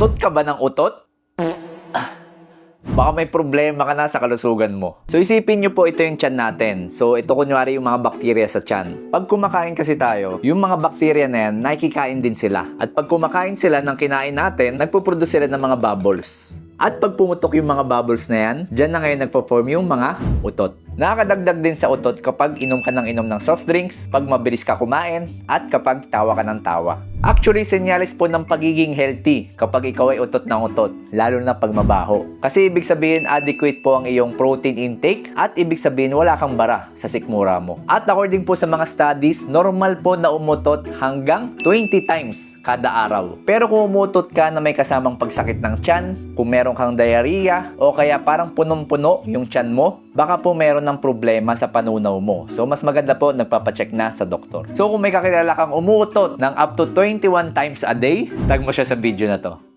Utot ka ba ng utot? Baka may problema ka na sa kalusugan mo. So isipin nyo po ito yung tiyan natin. So ito kunyari yung mga bakterya sa tiyan. Pag kumakain kasi tayo, yung mga bakterya na yan, nakikikain din sila. At pag kumakain sila ng kinain natin, nagpo-produce sila ng mga bubbles. At pag pumutok yung mga bubbles na yan, dyan na ngayon nagpo-form yung mga utot. Nakakadagdag din sa utot kapag inom ka ng inom ng soft drinks, pag mabilis ka kumain, at kapag tawa ka ng tawa. Actually, senyalis po ng pagiging healthy kapag ikaw ay utot ng utot, lalo na pag mabaho. Kasi ibig sabihin adequate po ang iyong protein intake at ibig sabihin wala kang bara sa sikmura mo. At according po sa mga studies, normal po na umutot hanggang 20 times kada araw. Pero kung umutot ka na may kasamang pagsakit ng tiyan, kung meron kang diarrhea, o kaya parang punong-puno yung tiyan mo, baka po meron ng problema sa panunaw mo. So mas maganda po nagpapacheck na sa doktor. So kung may kakilala kang umuutot ng up to 21 times a day, tag mo siya sa video na to.